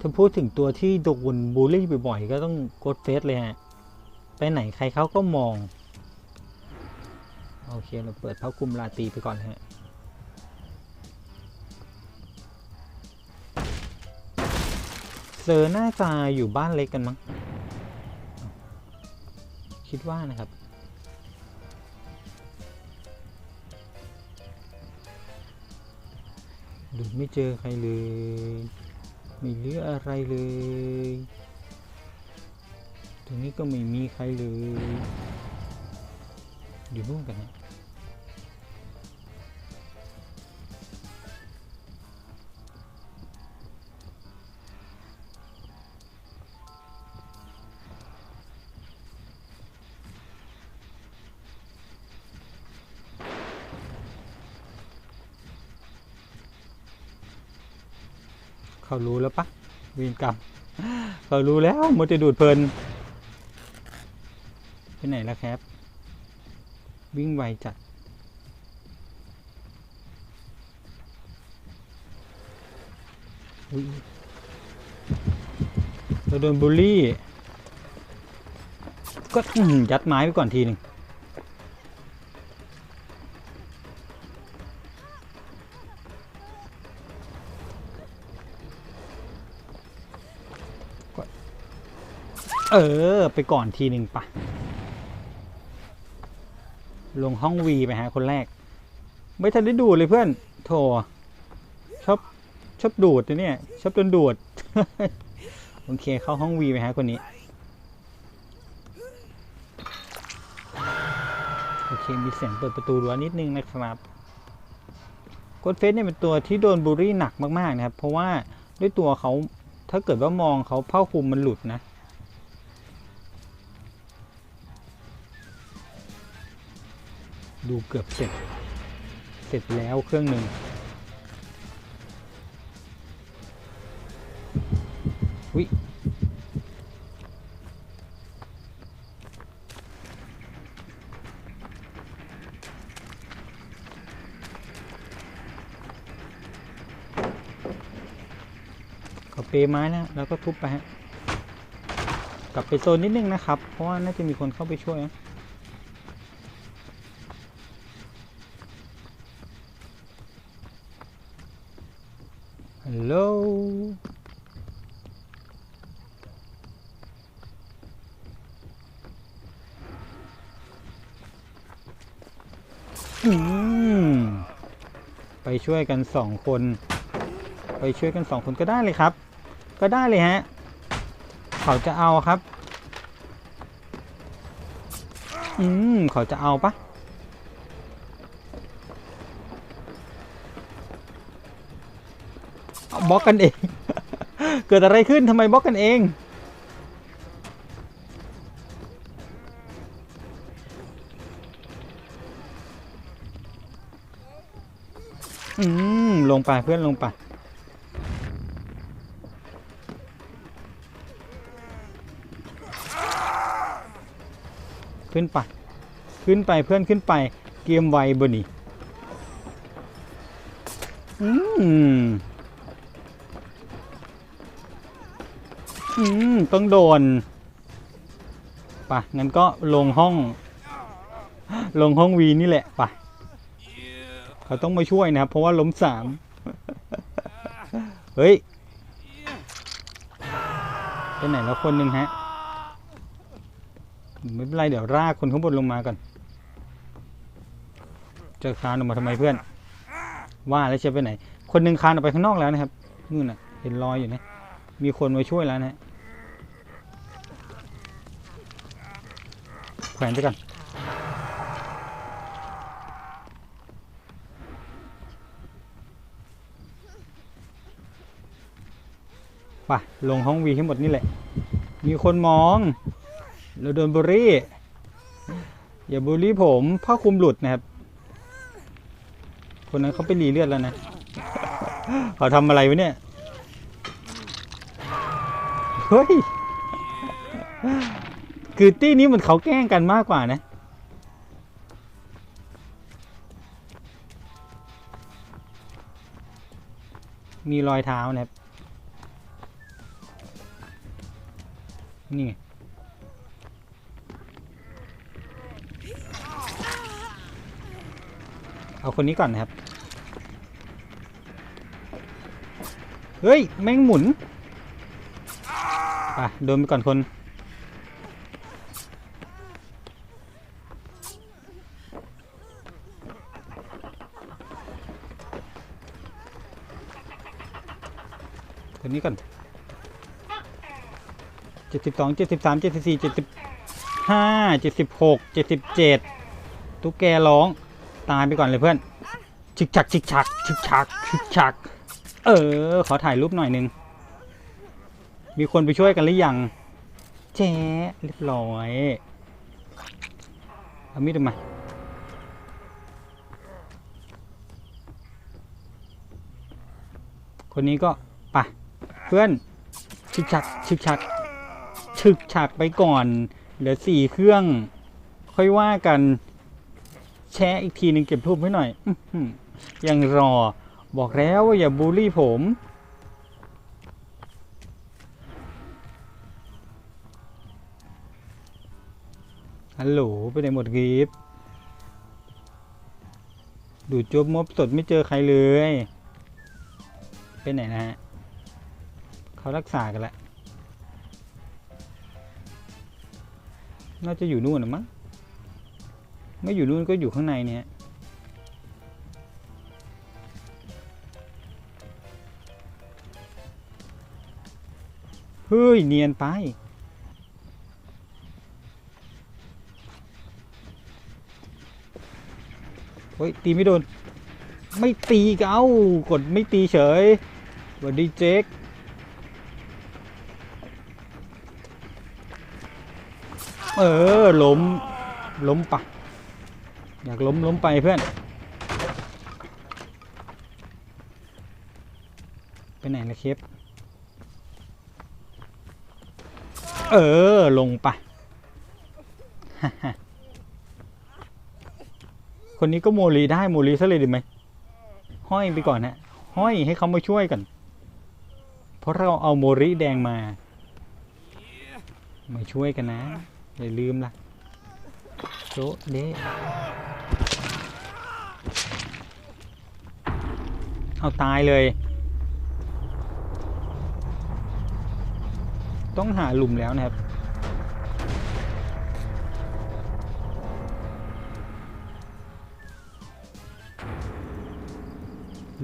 ถ้าพูดถึงตัวที่โดนบูลลี่บ่อยๆก็ต้องกดเฟสเลยฮะ ไปไหนใครเขาก็มอง โอเค เราเปิดผ้าคลุมลาตีไปก่อนฮะเซอร์น่าจะอยู่บ้านเล็กกันมั้ง คิดว่านะครับดูไม่เจอใครเลย ไม่เหลืออะไรเลย ตรงนี้ก็ไม่มีใครเลย อยู่นู่นกันนะ เขารู้แล้วปะเวีนกรรมเขารู้แล้วมดจะดูดเพลินไปไหนแล้วครับ วิ่งไวจัดเราโดนบูลลี่ ก็ยัดไม้ไปก่อนทีหนึ่ง เออ ไปก่อนทีหนึ่งปะ ลงห้องวีไปฮะคนแรก ไม่ทันได้ดูดเลยเพื่อน โถชอบชอบดูดนะเนี่ยชอบโดนดูด โอเคเข้าห้องวีไปฮะคนนี้ โอเค มีเสียงเปิดประตูรั้วนิดนึงนะครับกดเฟสเนี่ยเป็นตัวที่โดนบูลลี่หนักมากๆนะครับ เพราะว่าด้วยตัวเขาถ้าเกิดว่ามองเขาเผ้าคลุมมันหลุดนะ ดูเกือบเสร็จ เสร็จแล้วเครื่องหนึ่งวิเขาเปไม้นะแล้วก็ทุบไปฮะกลับไปโซนนิดนึงนะครับ เพราะว่าน่าจะมีคนเข้าไปช่วยนะ ฮัลโหลไปช่วยกันสองคน ไปช่วยกันสองคนก็ได้เลยครับ ก็ได้เลยฮะ เขาจะเอาครับ อืม เขาจะเอาปะ เอา บล็อกกันเอง เกิดอะไรขึ้นทำไมบล็อกกันเองอืมลงไปเพื่อนลงไปขึ้นไป ขึ้นไปเพื่อนขึ้นไป เกมไวบนี่อืม อืมต้องโดนปะงั้นก็ลงห้อง ลงห้องวีนี่แหละปะเขาต้องมาช่วยนะครับ เพราะว่าล้มสามเฮ้ยไปไหนแล้วคนหนึ่งฮะ ไม่เป็นไรเดี๋ยวรากคนข้างบนลงมาก่อนจะคานออกมาทำไมเพื่อน ว่าแล้วจะไปไหน คนหนึ่งคานออกไปข้างนอกแล้วนะครับนู่นน่ะ เห็นรอยอยู่นะ มีคนมาช่วยแล้วนะฮะแขวนไปก่อนไปลงห้องวีให้หมดนี่แหละ มีคนมอง เราโดนบูลลี่ อย่าบูลลี่ผมผ้าคลุมหลุดนะครับ คนนั้นเขาไปรีเลือดแล้วนะเขาทำอะไรวะเนี่ย เฮ้ย คือตี้นี้มันเขาแกล้งกันมากกว่านะ มีรอยเท้านะครับ นี่ไงเอาคนนี้ก่อนนะครับ เฮ้ย แม่งหมุน ไปโดนไปก่อนคนคนนี้ก่อนเจ็ดสิบสองเจ็ดสิบสามเจ็ดสิบสี่เจ็ดสิบห้าเจ็ดสิบหกเจ็ดสิบเจ็ดตุ๊กแกร้อง ตายไปก่อนเลยเพื่อนชิกชักชิกชักชิกชักชิกชัก เออ ขอถ่ายรูปหน่อยหนึง มีคนไปช่วยกันหรือยังแจ๊ะเรียบร้อยเอามีดมาคนนี้ก็ไปะเพื่อนชึกชักชึกชักชึกฉักไปก่อนเหลือสี่เครื่อง ค่อยว่ากันแชร์อีกทีหนึ่งเก็บรูปไว้หน่อยอยังรอ บอกแล้วว่าอย่าบูลลี่ผม ฮัลโหลไปไหนหมดกีฟดูจบมบสดไม่เจอใครเลย ไปไหนนะฮะเขารักษากันแล้วน่าจะอยู่นู่นนะมั้งไม่อยู่นู่นก็อยู่ข้างในเนี่ยเฮ้ยเนียนไป ฮ้ย ตีไม่โดน ไม่ตีเอ้ากดไม่ตีเฉยสวัสดีเจ๊กเออล้มล้มปะอยากล้มล้มไปเพื่อน ไปไหนละเคปเออ ลงปะ คนนี้ก็โมลีได้โมลีซะเลยดีไหมห้อยไปก่อนฮะห้อยให้เขามาช่วยกันเพราะเราเอาโมริแดงมา มาช่วยกันนะ อย่าลืมล่ะโจเดเอาตายเลย ต้องหาหลุมแล้วนะครับ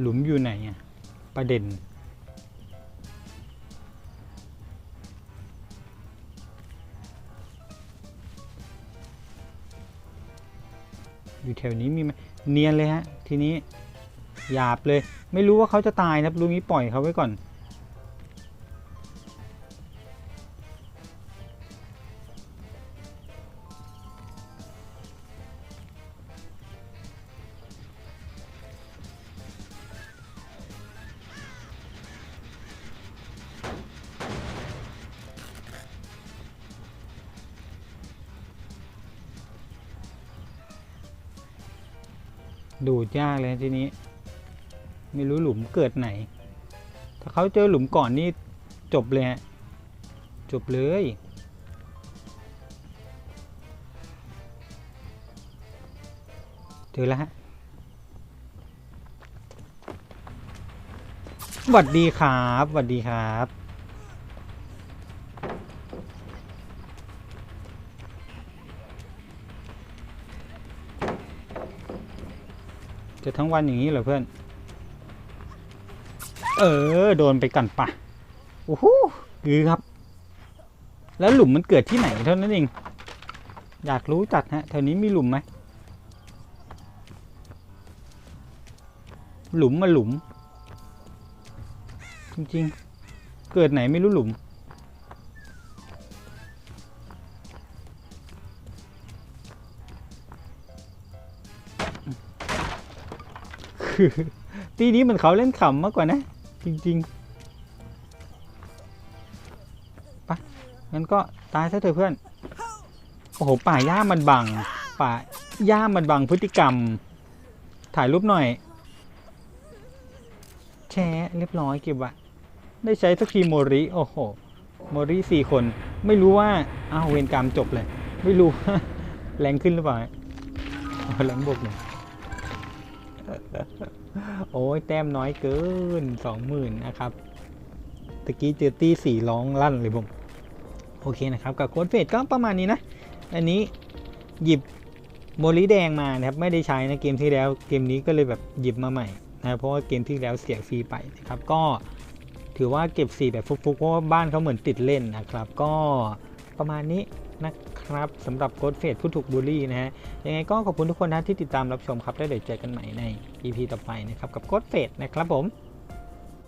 หลุมอยู่ไหนอะประเด็น อยู่แถวนี้มีไหมเนียนเลยฮะ ทีนี้หยาบเลย ไม่รู้ว่าเขาจะตายนะรับลุงนี้ปล่อยเขาไว้ก่อน ดูดยากเลยทีนี้ ไม่รู้หลุมเกิดไหน ถ้าเขาเจอหลุมก่อนนี่จบเลยจบเลยเจอแล้วฮะสวัสดีครับสวัสดีครับ จะทั้งวันอย่างนี้เหรอเพื่อน เออ โดนไปกันปะโอ้โหกือครับ แล้วหลุมมันเกิดที่ไหนเท่านั้นเอง อยากรู้จัดฮะแถวนี้มีหลุมไหมหลุมมาหลุม จริง ๆ เกิดไหนไม่รู้หลุม คือตีนี้มันเขาเล่นขำมากกว่านะ จริงๆปะงั้นก็ตายซะเถอะเพื่อน โอ้โห ป่าหญ้ามันบัง ป่าหญ้ามันบังพฤติกรรม ถ่ายรูปหน่อย แชร์เรียบร้อยเก็บวะได้ใช้สักทีโมริโอ้โหโมรี่สี่คน ไม่รู้ว่าอ้าวเวรกรรมจบเลย ไม่รู้ว่าแรงขึ้นหรือเปล่าแรงบวกหนึ่ง โอ้ยแต้มน้อยเกินสองหมื่นนะครับตะกี้เจอตี้สี่ร้องลั่นเลยผม โอเคนะครับ กับโค้ดเฟดก็ประมาณนี้นะ อันนี้หยิบโมลิแดงมานะครับ ไม่ได้ใช้นะเกมที่แล้วเกมนี้ก็เลยแบบหยิบมาใหม่นะเพราะว่าเกมที่แล้วเสียฟรีไปนะครับ ก็ถือว่าเก็บสีแบบฟุกๆเพราะว่าบ้านเขาเหมือนติดเล่นนะครับ ก็ประมาณนี้ นะครับสำหรับโค้ดเฟสผู้ถูกบูลลี่นะฮะยังไงก็ขอบคุณทุกคนนะที่ติดตามรับชมครับแล้วเดี๋ยวเจอกันใหม่ใน EP ต่อไปนะครับกับโค้ดเฟสนะครับผม